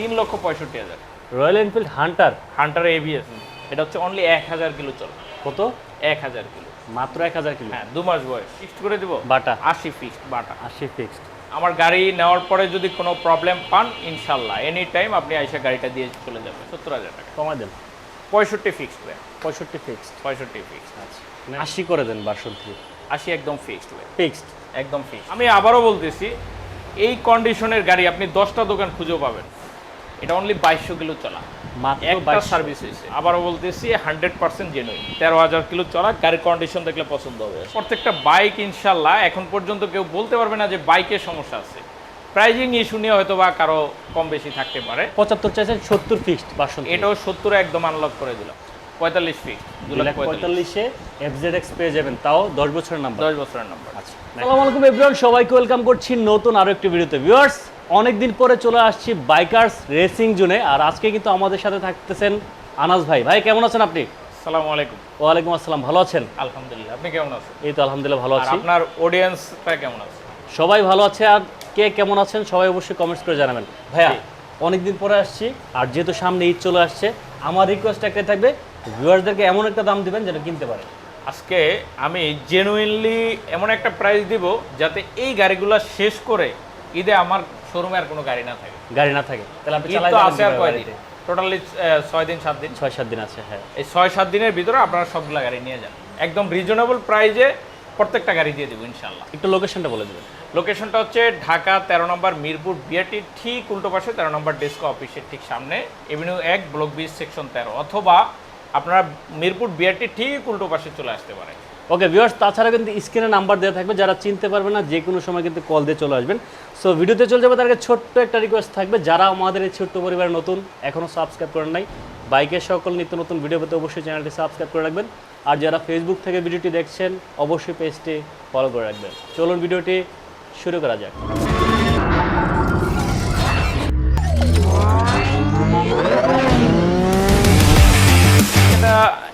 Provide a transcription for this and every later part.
তিন লক্ষ পঁয়ষট্টি হাজার। Royal Enfield Hunter Hunter ABS এটা হচ্ছে অনলি এক হাজার কিলো চলে। কত? এক হাজার কিলো। মাত্র এক হাজার কিলো? হ্যাঁ দু মাস বয়স। ফিক্সড করে দিব? বাটা। আশি ফিক্সড বাটা। আশি ফিক্সড আমার গাড়ি নেওয়ার পরে যদি কোনো প্রবলেম পান ইনশাল্লাহ এনি টাইম আপনি আইসা গাড়িটা দিয়ে চলে যাবেন। সত্তর হাজার টাকা। কমাই দেন। পঁয়ষট্টি ফিক্সড ভাই। পঁয়ষট্টি ফিক্সড পঁয়ষট্টি ফিক্সড আচ্ছা। আশি করে দেন থ্রি আশি একদম ফিক্সড ভাই। ফিক্সড একদম ফিক্স আমি আবারও বলতেছি এই কন্ডিশনের গাড়ি আপনি দশটা দোকান খুঁজেও পাবেন। এটা অনলি বাইশশো কিলো চলা। একটা সার্ভিস হয়েছে। আবারও বলতেছি হান্ড্রেড পার্সেন্ট জেনুইন তেরো হাজার কিলো চলা গাড়ির কন্ডিশন দেখলে পছন্দ হবে। প্রত্যেকটা বাইক ইনশাল্লাহ এখন পর্যন্ত কেউ বলতে পারবে না যে বাইকের সমস্যা আছে। প্রাইজিং ইস্যু নিয়ে হয়তো বা কারও কম বেশি থাকতে পারে। পঁচাত্তর চাইছেন সত্তর ফিক্সড বাসন এটাও সত্তর একদম আনলক করে দিলাম। পঁয়তাল্লিশ ফিক্স দু লাখ পঁয়তাল্লিশ। এফজেড এক্স পেয়ে যাবেন তাও দশ বছরের নাম্বার দশ বছরের নাম্বার আচ্ছা আসসালামু আলাইকুম এভরিওয়ান সবাইকে ওয়েলকাম করছি নতুন আরও একটি ভিডিওতে ভিউয়ার্স অনেকদিন পরে চলে আসছি বাইকার্স রেসিং জোনে আর আজকে কিন্তু আমাদের সাথে থাকতেছেন আনাস ভাই। ভাই কেমন আছেন আপনি? সালামু আলাইকুম। ওয়ালাইকুম আসসালাম ভালো আছেন? আলহামদুলিল্লাহ আপনি কেমন আছেন? এই তো আলহামদুলিল্লাহ ভালো আছি। আপনার অডিয়েন্সটা কেমন আছে? সবাই ভালো আছে আর কে কেমন আছেন সবাই অবশ্যই কমেন্টস করে জানাবেন। ভাইয়া অনেকদিন পরে আসছি আর যেহেতু সামনে ঈদ চলে আসছে আমার রিকোয়েস্ট একটাই থাকবে ভিউয়ার্সদেরকে এমন একটা দাম দিবেন যেটা কিনতে পারে। আজকে আমি জেনুইনলি এমন একটা প্রাইস দিব যাতে এই গাড়িগুলো শেষ করে ঈদে আমার শোরুমে আর কোনো গাড়ি না থাকে। গাড়ি না থাকে। তাহলে আপনি চালাই আছে আর কয়দিন? টোটালি ছয় দিন সাত দিন। ছয় সাত দিন আছে হ্যাঁ। এই ছয় সাত দিনের ভিতরে আপনারা সবগুলা গাড়ি নিয়ে যান। একদম রিজনেবল প্রাইজে প্রত্যেকটা গাড়ি দিয়ে দেবো ইনশাল্লাহ একটু লোকেশনটা বলে দেবেন। লোকেশনটা হচ্ছে ঢাকা তেরো নম্বর মিরপুর বিআরটির ঠিক উল্টো পাশে তেরো নম্বর ডেস্কো অফিসের ঠিক সামনে এভিনিউ এক ব্লক বিশ সেকশন তেরো। অথবা আপনারা মিরপুর বিআরটির ঠিক উল্টো পাশে চলে আসতে পারেন। ওকে ভিউয়ার্স তাছাড়া কিন্তু স্ক্রিনে নাম্বার দেওয়া থাকবে, যারা চিনতে পারবে না যে কোনো সময় কিন্তু কল দিয়ে চলে আসবেন। সো ভিডিওতে চলে যাবে তার আগে ছোট্ট একটা রিকোয়েস্ট থাকবে, যারা আমাদের এই ছোট্ট পরিবারে নতুন এখনও সাবস্ক্রাইব করেন নাই বাইকের সকল নিত্য নতুন ভিডিও পেতে অবশ্যই চ্যানেলটি সাবস্ক্রাইব করে রাখবেন। আর যারা ফেসবুক থেকে ভিডিওটি দেখছেন, অবশ্যই পেজটি ফলো করে রাখবেন। চলুন ভিডিওটি শুরু করা যাক।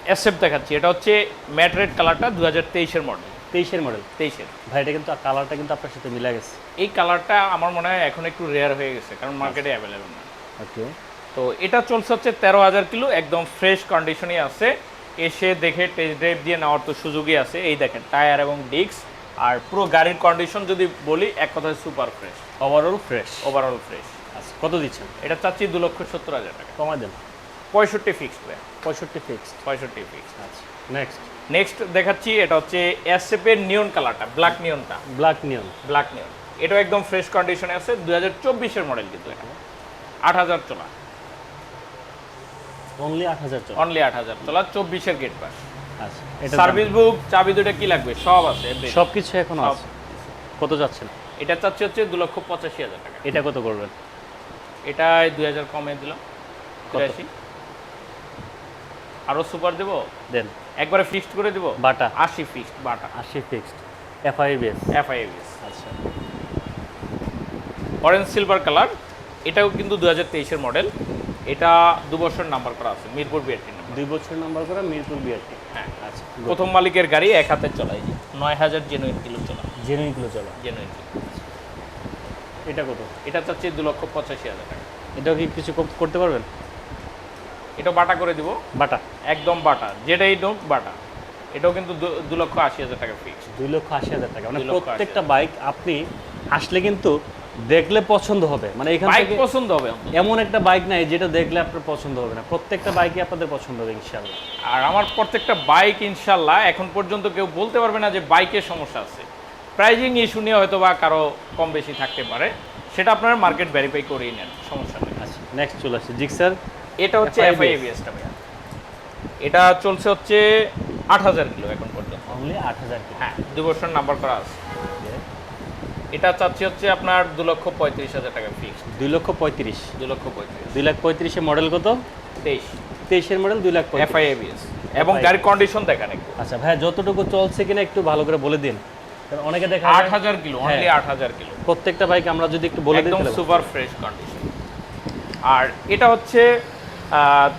অ্যাসেপ দেখাচ্ছি এটা হচ্ছে ম্যাট রেড কালারটা দু হাজার তেইশের মডেল তেইশের মডেল তেইশের। ভাই এটা কিন্তু কালারটা কিন্তু আপনার সাথে মিলে গেছে। এই কালারটা আমার মনে হয় এখন একটু রেয়ার হয়ে গেছে কারণ মার্কেটে অ্যাভেলেবেল না। ওকে। তো এটা চলছে হচ্ছে তেরো হাজার কিলো একদম ফ্রেশ কন্ডিশনই আছে। এসে দেখে টেস্ট ড্রাইভ দিয়ে নেওয়ার তো সুযোগই আছে। এই দেখেন টায়ার এবং ডিস্ক আর পুরো গাড়ির কন্ডিশন যদি বলি এক কথায় super fresh overall fresh overall fresh আচ্ছা কত দিচ্ছেন? এটা চাচ্ছি দু লক্ষ সত্তর হাজার টাকা। কমাই দেন। পঁয়ষট্টি ফিক্সড ভাই পঁয়ষট্টি ফিক্সড পঁয়ষট্টি ফিক্সড আচ্ছা নেক্সট নেক্সট দেখাচ্ছি এটা হচ্ছে এসএপের নিয়ন কালারটা ব্ল্যাক নিয়নটা ব্ল্যাক নিয়ন ব্ল্যাক নিয়ন এটাও একদম ফ্রেশ কন্ডিশনে আছে দু হাজার চব্বিশের মডেল কিন্তু এটা। আট হাজার চলা। অনলি আট হাজার চল। অনলি আট হাজার চলা চব্বিশের গেট পাস আচ্ছা এটা সার্ভিস বুক চাবি দুটো কি লাগবে? সব আছে। সব কিছু এখনও। আছে। কত যাচ্ছেন? এটা চাচ্ছি হচ্ছে দু লক্ষ পঁচাশি হাজার টাকা। এটা কত করবেন? এটা দুই হাজার কমে দিলাম। তিরাশি। আরও সুপার দেবো? দেন। একবারে ফিক্সড করে দিব? বাটা। আশি ফিক্সড বাটা। আশি ফিক্সড এফআইবিএস এফআইএস আচ্ছা। অরেঞ্জ সিলভার কালার এটাও কিন্তু দু হাজার তেইশের মডেল এটা দু বছর নাম্বার করা আছে মিরপুর বিআরটি নাম্বার দুই বছর নাম্বার করা মিরপুর বিআরটি হ্যাঁ আচ্ছা। প্রথম মালিকের গাড়ি এক হাতে চলাই নয় হাজার জেনুইন কিলো চলা। জেনুইনগুলো চলো। জেনুইন এটা কত? এটা চাচ্ছি দু লক্ষ পঁচাশি হাজার টাকা। এটাও কি কিছু কম করতে পারবেন? এটা বাটা করে দিব। বাটা? একদম বাটা। যেটাই নোক বাটা। এটাও কিন্তু দু- লক্ষ আশি হাজার টাকা ফিক্স দুই লক্ষ আশি হাজার টাকা। মানে প্রত্যেকটা বাইক আপনি আসলে কিন্তু দেখলে পছন্দ হবে। মানে এখান বাইক থেকে পছন্দ হবে। এমন একটা বাইক নাই যেটা দেখলে আপনার পছন্দ হবে না। প্রত্যেকটা বাইকই আপনাদের পছন্দ হবে ইনশাল্লাহ আর আমার প্রত্যেকটা বাইক ইনশাল্লাহ এখন পর্যন্ত কেউ বলতে পারবে না যে বাইকের সমস্যা আছে। প্রাইজিং ইস্যু নিয়ে হয়তো বা কারও কম বেশি থাকতে পারে। সেটা আপনারা মার্কেট ভেরিফাই করেই নেন। সমস্যা নেই। আচ্ছা নেক্সট চলে আসছে। জিক্সার এটা হচ্ছে এফআই এবিএসটা ভাইয়া। এটা চলছে হচ্ছে আট হাজার কিলো এখন পর্যন্ত। অনলি আট হাজার হ্যাঁ দু বছর নাম্বার করা আছে। এটা চাচ্ছি হচ্ছে আপনার দু লক্ষ পঁয়ত্রিশ হাজার টাকা ফিক্স দুই লক্ষ পঁয়ত্রিশ। দু লক্ষ পঁয়ত্রিশ। দুই লাখ পঁয়ত্রিশে মডেল কত? তেইশ। তেইশের মডেল দুই লাখ এফআই এবিএস এবং গাড়ির কন্ডিশন দেখেন একটু। আচ্ছা ভাইয়া যতটুকু চলছে কিনা একটু ভালো করে বলে দিন। কারণ অনেকে দেখা আট হাজার কিলো অনলি হ্যাঁ। আট হাজার কিলো। প্রত্যেকটা বাইক আমরা যদি একটু বলে দিই একদম সুপার ফ্রেশ কন্ডিশন আর এটা হচ্ছে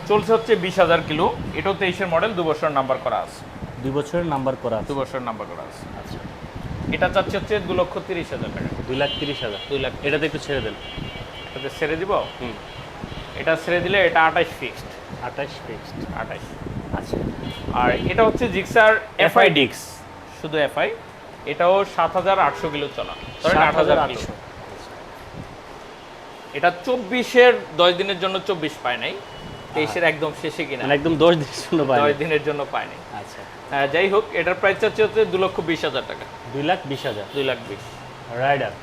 চলছে হচ্ছে বিশ হাজার কিলো। এটাও তেইশের মডেল দু বছর নাম্বার করা আছে। দুই বছরের নাম্বার করা আছে। দু বছর নাম্বার করা আছে। আচ্ছা। এটা চাচ্ছে হচ্ছে দু লক্ষ তিরিশ হাজার টাকা। দুই লাখ তিরিশ হাজার। দুই লাখ এটাতে একটু ছেড়ে দেন। এটাতে ছেড়ে দিব? হুম। এটা ছেড়ে দিলে এটা আঠাশ ফিক্সড আঠাশ ফিক্সড আঠাশ। আচ্ছা। আর এটা হচ্ছে জিক্সার এফআই ডিক্স শুধু এফআই এটাও সাত হাজার আটশো কিলো চলা। আট হাজার কিলো। এটা চব্বিশের দশ দিনের জন্য চব্বিশ পায় নাই। তেইশের একদম শেষে কিনা। মানে একদম দশ দিন শূন্য পাই দশ দিনের জন্য পায় নাই আচ্ছা যাই হোক এটার প্রাইস চাচ্ছে হচ্ছে দু লক্ষ বিশ হাজার টাকা। দুই লাখ বিশ হাজার। দুই লাখ বিশ। রাইডার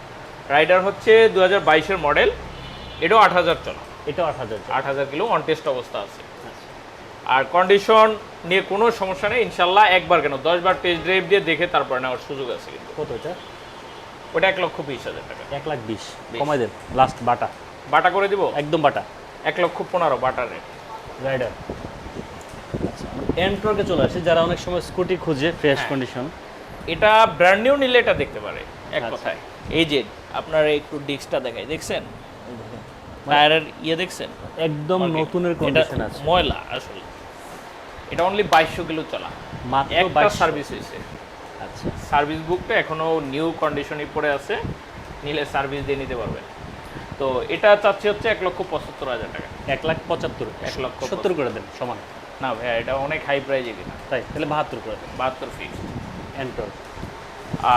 রাইডার হচ্ছে দু হাজার বাইশের মডেল এটাও আট হাজার চলা। এটাও আট হাজার আট হাজার কিলো অন টেস্ট অবস্থা আছে। আচ্ছা। আর কন্ডিশন নিয়ে কোনো সমস্যা নেই ইনশাল্লাহ একবার কেন দশ বার টেস্ট ড্রাইভ দিয়ে দেখে তারপরে নেওয়ার সুযোগ আছে কিন্তু। কত এটা? ওটা এক লক্ষ বিশ হাজার টাকা। এক লাখ বিশ। বিশ। কমাই দেন লাস্ট বাটা। বাটা করে দিব? একদম বাটা। এক লক্ষ পনেরো বাটার রেট। রাইডার। এন্ট্রকে চলে আসে যারা অনেক সময় স্কুটি খুঁজে ফ্রেশ হ্যাঁ। কন্ডিশন এটা ব্র্যান্ড নিউ নিলে এটা দেখতে পারে এক আচ্ছা। কথায়। এই যে আপনার একটু ডিস্কটা দেখাই দেখছেন? টায়ারের ইয়ে দেখছেন? একদম। নতুনের কন্ডিশন আছে। ময়লা আসলে। এটা অনলি বাইশশো কিলো চলা। মাত্র একটা সার্ভিস হয়েছে। আচ্ছা। সার্ভিস বুকটা এখনও নিউ কন্ডিশনই পড়ে আছে। নিলে সার্ভিস দিয়ে নিতে পারবেন। তো এটা চাচ্ছি হচ্ছে এক লক্ষ পঁচাত্তর হাজার টাকা। এক লাখ পঁচাত্তর এক লক্ষ সত্তর করে দেন সমান। না ভাইয়া এটা অনেক হাই প্রাইজে কিনা। তাই তাহলে বাহাত্তর করে দেন। বাহাত্তর ফিক্স এন্ট্রর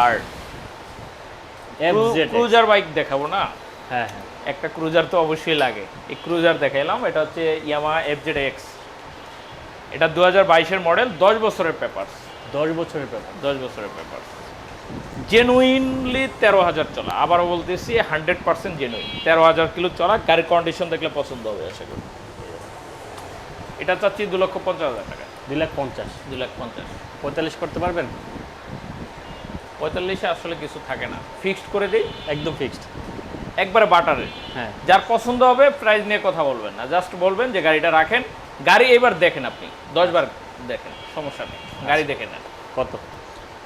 আর ক্রুজার বাইক দেখাবো না? হ্যাঁ হ্যাঁ। একটা ক্রুজার তো অবশ্যই লাগে। এই ক্রুজার দেখাইলাম এটা হচ্ছে ইয়ামা এফ জেড এক্স এটা দু হাজার বাইশের মডেল দশ বছরের পেপার দশ বছরের পেপার দশ বছরের পেপার জেনুইনলি তেরো হাজার চলা। আবারও বলতেছি হান্ড্রেড পার্সেন্ট জেনুইন তেরো হাজার কিলো চলা গাড়ির কন্ডিশন দেখলে পছন্দ হবে আশা করি। এটা চাচ্ছি দু লক্ষ পঞ্চাশ হাজার টাকা। দুই লাখ পঞ্চাশ। দু লাখ পঞ্চাশ। পঁয়তাল্লিশ করতে পারবেন? পঁয়তাল্লিশে আসলে কিছু থাকে না। ফিক্সড করে দিই। একদম ফিক্সড একবারে বাটারে। হ্যাঁ। যার পছন্দ হবে প্রাইস নিয়ে কথা বলবেন না। জাস্ট বলবেন যে গাড়িটা রাখেন। গাড়ি এবার দেখেন আপনি। দশবার দেখেন সমস্যা নেই। গাড়ি দেখে নেন। কত?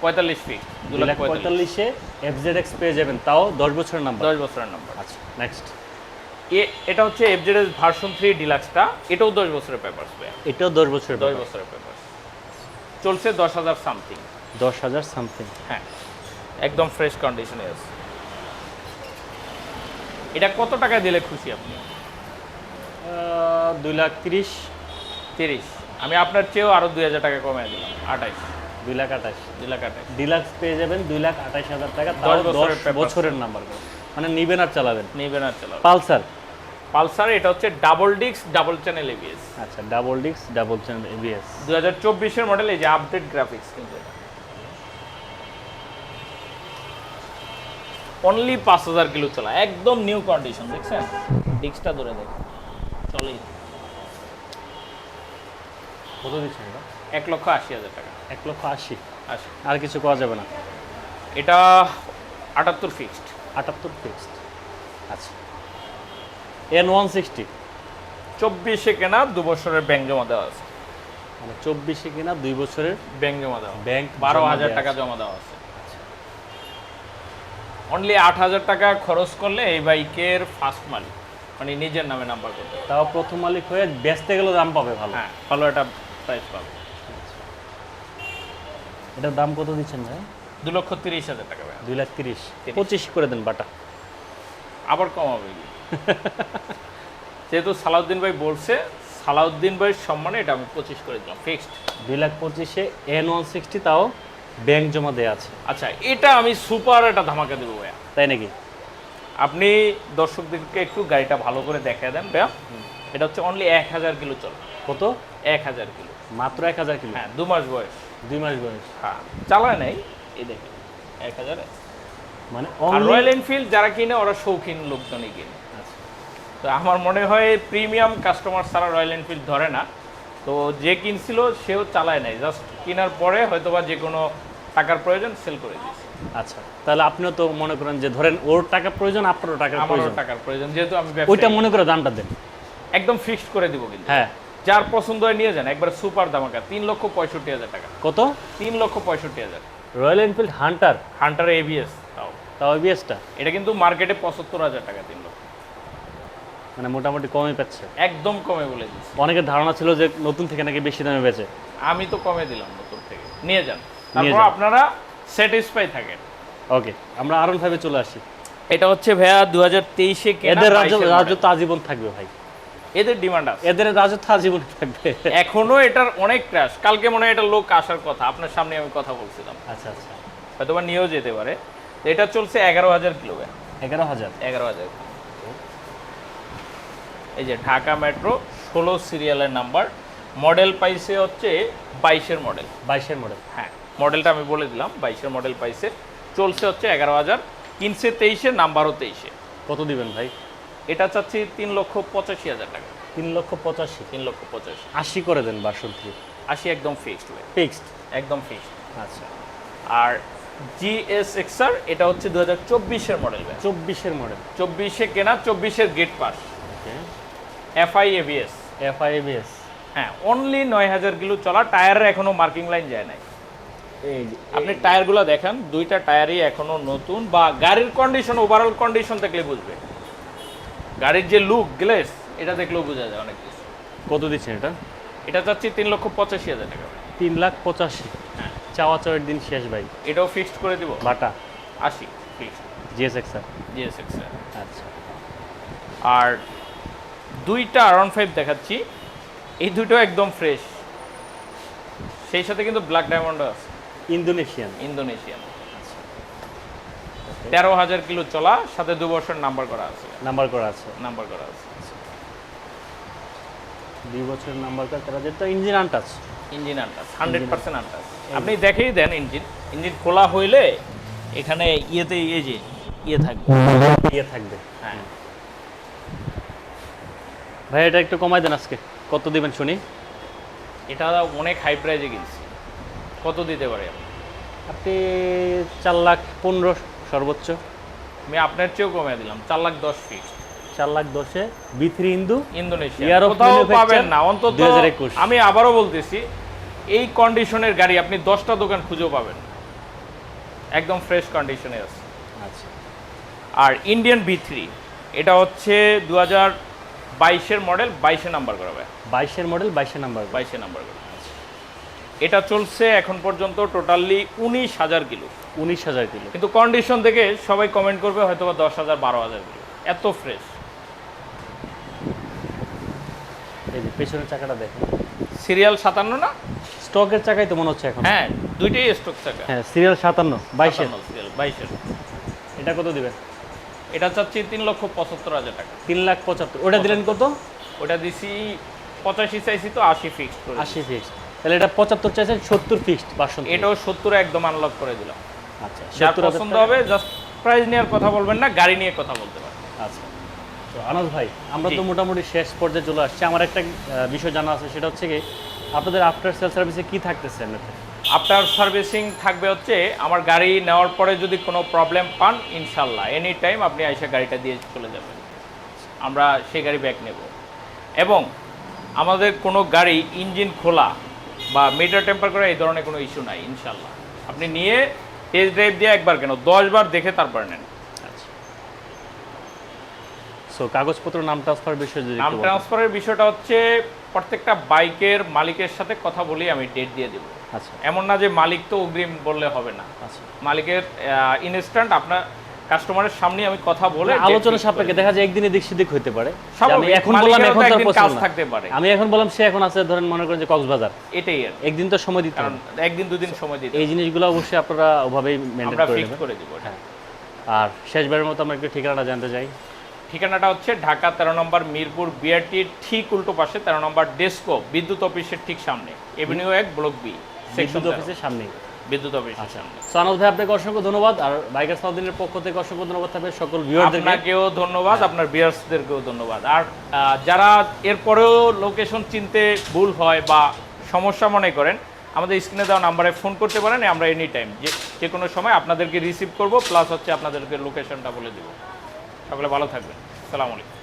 পঁয়তাল্লিশ ফিট দু লাখ পঁয়তাল্লিশে। এফ জেড এক্স পেয়ে যাবেন তাও দশ বছরের নাম্বার দশ বছরের নাম্বার আচ্ছা নেক্সট এ এটা হচ্ছে এফজেডএস ভার্সন থ্রি ডিলাক্সটা এটাও দশ বছরের পেপার্স এটাও দশ বছরের দশ বছরের পেপার্স চলছে দশ হাজার সামথিং দশ হাজার সামথিং হ্যাঁ একদম ফ্রেশ কন্ডিশনে আছে। এটা কত টাকা দিলে খুশি আপনি? দুই লাখ তিরিশ। তিরিশ। আমি আপনার চেয়েও আরও দুই হাজার টাকা কমে দিলাম আঠাইশ। দুই লাখ আঠাশ। দুই লাখ আঠাইশ ডিলাক্স পেয়ে যাবেন দুই লাখ আঠাশ হাজার টাকা। দশ তাও বছরের দশ বছরের নাম্বার মানে নিবেন আর চালাবেন। নেবেন আর চালাবেন। পালসার। পালসার এটা হচ্ছে ডাবল ডিক্স ডাবল চ্যানেল এবিএস আচ্ছা ডাবল ডিক্স ডাবল চ্যানেল এবিএস দু হাজার চব্বিশের মডেল এই যে আপডেট গ্রাফিক্স কিন্তু অনলি পাঁচ হাজার কিলো চলা একদম নিউ কন্ডিশন দেখছেন? ডিক্সটা ধরে দেখ চলেই। কত দিচ্ছেন এক লক্ষ আশি হাজার টাকা। এক লক্ষ আশি। আশি। আর কিছু করা যাবে না। এটা আটাত্তর ফিক্সড আটাত্তর ফিক্সড আচ্ছা। এন ওয়ান সিক্সটি চব্বিশে কেনা দু বছরের ব্যাংক জমা দেওয়া আছে। মানে চব্বিশে কিনা দুই বছরের ব্যাংক জমা দেওয়া ব্যাংক বারো হাজার টাকা জমা দেওয়া আছে। অনলি আট হাজার টাকা খরচ করলে এই বাইকের ফার্স্ট মালিক মানে নিজের নামে নাম্বার করতে তাও প্রথম মালিক হয়ে বেচতে গেলে দাম পাবে ভালো। হ্যাঁ ভালো একটা প্রাইস পাবে। এটার দাম কত দিচ্ছেন ভাই? দু লক্ষ তিরিশ হাজার টাকা ভাই দুই লাখ তিরিশ। পঁচিশ করে দেন বাটা। আবার কমাবে? যেহেতু সালাউদ্দিন ভাই বলছে সালাউদ্দিন ভাইয়ের সম্মানে এটা আমি পঁচিশ করে দিলাম ফিক্সড দুই লাখ পঁচিশে এন ওয়ান সিক্সটি তাও ব্যাংক জমা দেওয়া আছে। আচ্ছা এটা আমি সুপার একটা ধামাকা দেবো ভাইয়া। তাই নাকি? আপনি দর্শকদেরকে একটু গাড়িটা ভালো করে দেখায় দেন ভাইয়া। এটা হচ্ছে অনলি এক হাজার কিলো চল। কত? এক হাজার কিলো। মাত্র এক হাজার কিলো? হ্যাঁ দু মাস বয়স। দুই মাস বয়স। হ্যাঁ চালায় নাই এই দেখেন এক হাজার। মানে রয়্যাল এনফিল্ড যারা কিনে ওরা শৌখিন লোকজনই কিনে। আচ্ছা। তো আমার মনে হয় প্রিমিয়াম কাস্টমার ছাড়া রয়্যাল এনফিল্ড ধরে না। তো যে কিনছিল সেও চালায় নাই। জাস্ট কেনার পরে হয়তোবা যে কোনো টাকার প্রয়োজন সেল করে দিয়েছে। আচ্ছা তাহলে আপনিও তো মনে করেন যে ধরেন ওর টাকা প্রয়োজন আপনারও টাকার প্রয়োজন। টাকার প্রয়োজন যেহেতু আমি ওইটা মনে করে দামটা দেন। একদম ফিক্সড করে দিব কিন্তু। হ্যাঁ। যার পছন্দ হয় নিয়ে যান একবার সুপার দামাকা তিন লক্ষ পঁয়ষট্টি হাজার টাকা। কত? তিন লক্ষ পঁয়ষট্টি হাজার। Royal Enfield Hunter? Hunter ABS তাও। তাও এবিএসটা এটা কিন্তু মার্কেটে পঁচাত্তর হাজার টাকা তিন লক্ষ। মানে মোটামুটি কমই পাচ্ছে। একদম কমে বলে দিচ্ছি। অনেকের ধারণা ছিল যে নতুন থেকে নাকি বেশি দামে বেচে। আমি তো কমে দিলাম নতুন থেকে। নিয়ে যান। তারপর। আপনারা স্যাটিসফাই থাকেন। ওকে আমরা আরন ফাইভে চলে আসি। এটা হচ্ছে ভাইয়া দু হাজার তেইশে এদের তো আজীবন থাকবে ভাই। এদের ডিমান্ড আছে। এদের রাজত্ব আজীবন থাকবে। এখনও এটার অনেক ক্র্যাশ কালকে মনে হয় এটা লোক আসার কথা আপনার সামনে আমি কথা বলছিলাম। আচ্ছা আচ্ছা। হয়তো বা নিয়েও যেতে পারে। এটা চলছে এগারো হাজার কিলো এগারো হাজার। এগারো হাজার। এই যে ঢাকা মেট্রো ষোলো সিরিয়ালের নাম্বার মডেল পাইছে হচ্ছে বাইশের মডেল বাইশের মডেল হ্যাঁ মডেলটা আমি বলে দিলাম বাইশের মডেল পাইছে। চলছে হচ্ছে এগারো হাজার। কিনছে তেইশে নাম্বারও তেইশে। কত দিবেন ভাই? এটা চাচ্ছি তিন লক্ষ পঁচাশি হাজার টাকা। তিন লক্ষ পঁচাশি? তিন লক্ষ পঁচাশি। আশি করে দেন বাষট্টি? আশি একদম ফিক্সড ফিক্সড একদম ফিক্সড আচ্ছা। আর জিএস এক্সআর এটা হচ্ছে দু হাজার চব্বিশের মডেল চব্বিশের মডেল চব্বিশে কেনা চব্বিশের গেট পাস এফআই এবিএস এফআইবিএস হ্যাঁ অনলি নয় হাজার কিলো চলা টায়ারের এখনও মার্কিং লাইন যায় নাই। এই আপনি টায়ারগুলো দেখেন দুইটা টায়ারই এখনও নতুন বা গাড়ির কন্ডিশন ওভারঅল কন্ডিশন দেখলে বুঝবে। গাড়ির যে লুক গ্লেস এটা দেখলেও বোঝা যায় অনেক কিছু। কত দিচ্ছেন এটা? এটা চাচ্ছি তিন লক্ষ পঁচাশি হাজার টাকা। তিন লাখ পঁচাশি। চাওয়া চাওয়ার দিন শেষ ভাই। এটাও ফিক্সড করে দিব? বাটা? আশি ফিক্সড জিএসএক্স স্যার জিএসএক্স আচ্ছা। আর দুইটা আরাউন্ড ফাইভ দেখাচ্ছি। এই দুটো একদম ফ্রেশ সেই সাথে কিন্তু ব্ল্যাক ডায়মন্ডও আছে। ইন্দোনেশিয়ান। ইন্দোনেশিয়ান। তেরো হাজার কিলো চলা সাথে দু বছর নাম্বার করা আছে। নাম্বার করা আছে। নাম্বার করা আছে। দুই বছরের নাম্বার করা তারা যেটা engine untouch. Engine untouch hundred percent untouch আপনি দেখেই দেন ইঞ্জিন। ইঞ্জিন খোলা হইলে এখানে ইয়েতে ইয়ে যে ইয়ে থাকবে। ইয়ে থাকবে। হ্যাঁ। ভাই এটা একটু কমাই দেন আজকে। কত দিবেন শুনি? এটা অনেক হাই প্রাইজে কিনছি। কত দিতে পারে? আপনি চার লাখ পনেরো সর্বোচ্চ। আমি আপনার চেয়েও কমে দিলাম চার লাখ দশ ফিক্স চার লাখ দশে বি থ্রি ইন্দু ইন্দোনেশিয়া। কোথাও পাবেন না। অন্তত আমি আবারও বলতেছি এই কন্ডিশনের গাড়ি আপনি দশটা দোকান খুঁজেও পাবেন। একদম ফ্রেশ কন্ডিশনে আছে। আচ্ছা। আর ইন্ডিয়ান বি থ্রি এটা হচ্ছে দু হাজার বাইশের মডেল বাইশে নাম্বার করাবে। বাইশের মডেল বাইশে নাম্বার বাইশে নাম্বার করাবে। এটা চলছে এখন পর্যন্ত টোটালি উনিশ হাজার কিলো। উনিশ হাজার কিলো। কিন্তু কন্ডিশন দেখে সবাই কমেন্ট করবে হয়তো বা দশ হাজার বারো হাজার কিলো। এত ফ্রেশ এই যে পেছনের চাকাটা দেখেন। সিরিয়াল সাতান্ন না? স্টকের চাকাই তো মনে হচ্ছে এখন। হ্যাঁ দুইটাই স্টক চাকা। হ্যাঁ সিরিয়াল সাতান্ন বাইশের। সিরিয়াল বাইশের। এটা কত দিবেন? এটা চাচ্ছি তিন লক্ষ পঁচাত্তর হাজার টাকা। তিন লাখ পঁচাত্তর ওটা দিলেন কত? ওটা দিছি পঁচাশি চাইছি তো আশি ফিক্সড আশি ফিক্সড তাহলে এটা পঁচাত্তর চাইছেন সত্তর ফিক্সড বাসন এটাও সত্তর একদম আনলক করে দিলাম। আচ্ছা সত্তর পছন্দ হবে জাস্ট প্রাইস নেওয়ার কথা বলবেন না গাড়ি নিয়ে কথা বলতে পারেন আচ্ছা। তো আনাজ ভাই আমরা তো মোটামুটি শেষ পর্যায়ে চলে আসছি। আমার একটা বিষয় জানা আছে সেটা হচ্ছে কি আপনাদের আফটার সেল সার্ভিসে কি থাকতেছে আফটার সার্ভিসিং থাকবে হচ্ছে আমার গাড়ি নেওয়ার পরে যদি কোনো প্রবলেম পান ইনশাল্লাহ এনি টাইম আপনি এসে গাড়িটা দিয়ে চলে যাবেন। আমরা সেই গাড়ি ব্যাক নেব। এবং আমাদের কোনো গাড়ি ইঞ্জিন খোলা বা মিটার টেম্পার করা এই ধরনের কোনো ইস্যু নাই ইনশাল্লাহ আপনি নিয়ে টেস্ট ড্রাইভ দিয়ে একবার কেন দশবার দেখে তারপর নেন। আচ্ছা। সো কাগজপত্র নাম ট্রান্সফার বিষয়ে যদি নাম ট্রান্সফারের বিষয়টা হচ্ছে প্রত্যেকটা বাইকের মালিকের সাথে কথা বলেই আমি ডেট দিয়ে দেবো। আচ্ছা। এমন না যে মালিক তো অগ্রিম বললে হবে না। আচ্ছা। মালিকের ইনস্ট্যান্ট আপনার কাস্টমারের সামনে আমি কথা বলে আলোচনা সাপেক্ষে দেখা যায় একদিন এদিক সেদিক হইতে পারে। আমি এখন বললাম এখন তার কাজ থাকতে পারে। আমি এখন বললাম সে এখন আছে ধরেন মনে করেন যে কক্সবাজার। এটাই আর। একদিন তো সময় দিতে কারণ হবে। একদিন দুদিন সময় দিতে এই জিনিসগুলো অবশ্যই আপনারা ওভাবেই মেনটেন করে নেবেন। করে দিব এটা। আর শেষবারের মতো আমরা একটু ঠিকানাটা জানতে চাই। ঠিকানাটা হচ্ছে ঢাকা তেরো নম্বর মিরপুর বিআরটির ঠিক উল্টো পাশে তেরো নম্বর ডেস্কো বিদ্যুৎ অফিসের ঠিক সামনে। এভিনিউ এক ব্লক বি সেকশন অফিসের সামনেই। বিদ্যুৎ অফিসের সামনে। সানদ ভাই আপনাকে অসংখ্য ধন্যবাদ। আর বাইকার সাউদিনের পক্ষ থেকে অসংখ্য ধন্যবাদ থাকবে। সকল ভিউয়ারদেরকে আপনাকেও ধন্যবাদ আপনার বিয়ার্সদেরকেও ধন্যবাদ। আর যারা এরপরেও লোকেশন চিনতে ভুল হয় বা সমস্যা মনে করেন আমাদের স্ক্রিনে দেওয়া নাম্বারে ফোন করতে পারেন আমরা এনি টাইম যে যে কোনো সময় আপনাদেরকে রিসিভ করব প্লাস হচ্ছে আপনাদেরকে লোকেশনটা বলে দেবো। সকলে ভালো থাকবেন। সালাম আলাইকুম